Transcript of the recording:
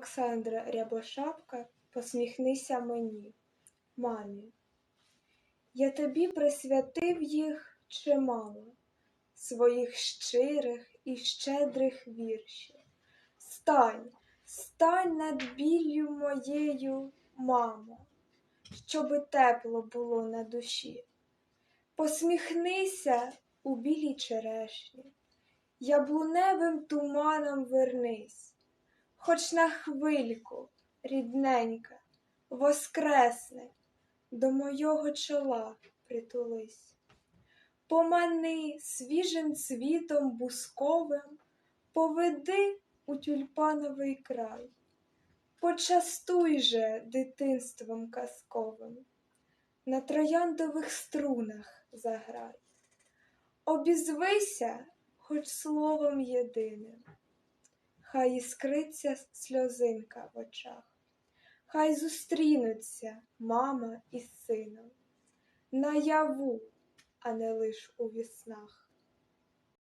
Олександра Рябошапка Посміхнися мені, мамі. Я тобі присвятив їх чимало, своїх щирих і щедрих віршів. Стань, стань над біллю моєю, мамо, щоби тепло було на душі. Посміхнися у білій черешні, яблуневим туманом вернись, хоч на хвильку, рідненька, воскресни, до мого чола притулись. Помани свіжим цвітом бусковим, поведи у тюльпановий край, почастуй же дитинством казковим, на трояндових струнах заграй, обізвися хоч словом єдиним, хай іскриться сльозинка в очах, хай зустрінуться мама із сином наяву, а не лиш у віснах.